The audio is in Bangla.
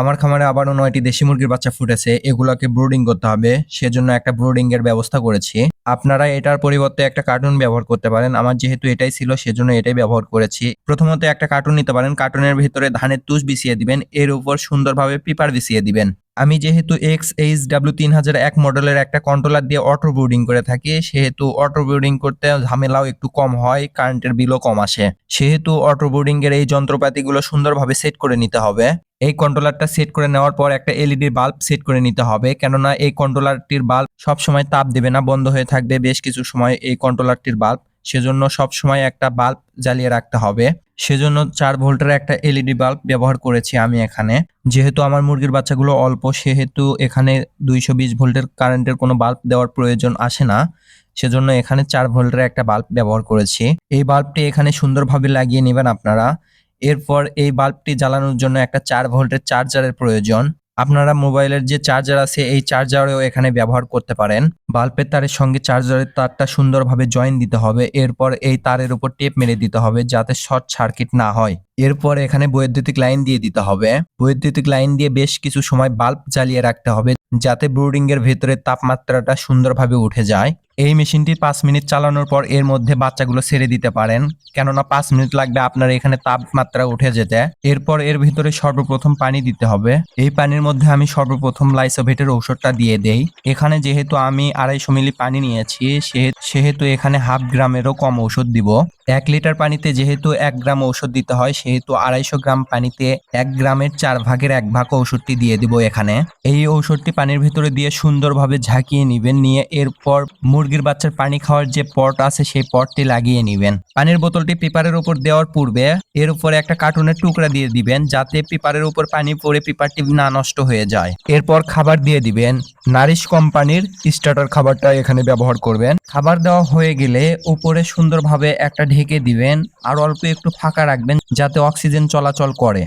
আমার খামারে আবারও নয়টি দেশি মুরগির বাচ্চা ফুটেছে, এগুলোকে ব্রুডিং করতে হবে, সেজন্য একটা ব্রুডিং এর ব্যবস্থা করেছি। আপনারা এটার পরিবর্তে একটা কার্টুন ব্যবহার করতে পারেন, আমার যেহেতু এটাই ছিল, সেজন্য এটাই ব্যবহার করেছি। প্রথমত একটা কার্টুন নিতে পারেন কার্টুনের ভিতরে ধানের তুষ বিছিয়ে দিবেন, এর উপর সুন্দরভাবে পেপার বিছিয়ে দিবেন। আমি যেহেতু এক্স এইচ ডাব্লিউ তিন হাজার এক মডেলের একটা কন্ট্রোলার দিয়ে অটো ব্রুডিং করে থাকি, সেহেতু অটো ব্রুডিং করতে ঝামেলাও একটু কম হয় কারেন্টের বিলও কম আসে। সেহেতু অটো ব্রুডিং এর এই যন্ত্রপাতিগুলো সুন্দরভাবে সেট করে নিতে হবে। এই কন্ট্রোলারটা সেট করে নেওয়ার পর একটা এলইডি বাল্ব সেট করে নিতে হবে। কেননা এই কন্ট্রোলারটির বাল্ব সব সময় তাপ দেবে না, বন্ধ হয়ে থাকবে বেশ কিছু সময় এই কন্ট্রোলারটির বাল্ব সেজন্য সব সময় একটা বাল্ব জ্বালিয়ে রাখতে হবে। সেজন্য চার ভোল্টের একটা এলইডি বাল্ব ব্যবহার করেছি আমি এখানে। যেহেতু আমার মুরগির বাচ্চাগুলো অল্প, সেহেতু এখানে দুইশো বিশ ভোল্টের কারেন্টের কোনো বাল্ব দেওয়ার প্রয়োজন আসে না। সেজন্য এখানে চার ভোল্টের একটা বাল্ব ব্যবহার করেছি। এই বাল্বটি এখানে সুন্দরভাবে লাগিয়ে নেবেন আপনারা। এরপর এই বাল্বটি জ্বালানোর জন্য একটা চার ভোল্টের চার্জারের প্রয়োজন। আপনারা মোবাইলের যে চার্জার আছে, এই চার্জারেও এখানে ব্যবহার করতে পারেন। বাল্বের তারের সঙ্গে চার্জারের তারটা সুন্দরভাবে জয়েন দিতে হবে। এরপর এই তারের উপর টেপ মেরে দিতে হবে যাতে শর্ট সার্কিট না হয়। এরপর এখানে বৈদ্যুতিক লাইন দিয়ে দিতে হবে। বৈদ্যুতিক লাইন দিয়ে বেশ কিছু সময় বাল্ব জ্বালিয়ে রাখতে হবে যাতে ব্রুডিং এর ভেতরে তাপমাত্রাটা সুন্দরভাবে উঠে যায়। এই মেশিনটি পাঁচ মিনিট চালানোর পর এর মধ্যে বাচ্চাগুলো ছেড়ে দিতে পারেন। কেননা পাঁচ মিনিট লাগবে আপনার এখানে তাপমাত্রা উঠে যেতে। এরপর এর ভিতরে সর্বপ্রথম পানি দিতে হবে। এই পানির মধ্যে আমি সর্বপ্রথম লাইসোভেটের ঔষধটা দিয়ে দেই। এখানে যেহেতু আমি আড়াইশো মিলি পানি নিয়েছি সেহেতু এখানে হাফ গ্রামেরও কম ঔষধ দিব। এক লিটার পানিতে যেহেতু এক গ্রাম ঔষধ দিতে হয়, সেহেতু আড়াইশো গ্রাম পানিতে এক গ্রামের চার ভাগের এক ভাগ ঔষধটি দিয়ে দিব এখানে। এই ঔষধটি পানির ভিতরে দিয়ে সুন্দরভাবে ঝাঁকিয়ে নিবেন, নিয়ে এরপর মুরগির বাচ্চার পানি খাওয়ার যে পট আছে সেই পটটি লাগিয়ে নিবেন। পানির বোতলটি পেপারের উপর দেওয়ার পূর্বে এর উপরে একটা কার্টুনের টুকরা দিয়ে দিবেন, যাতে পেপারের উপর পানি পড়ে পেপারটি না নষ্ট হয়ে যায়। এরপর খাবার দিয়ে দিবেন। নারিশ কোম্পানির স্টার্টার খাবারটা এখানে ব্যবহার করবেন। খাবার দেওয়া হয়ে গেলে উপরে সুন্দরভাবে একটা ঢেকে দিবেন আর অল্প একটু ফাঁকা রাখবেন, যাতে অক্সিজেন চলাচল করে।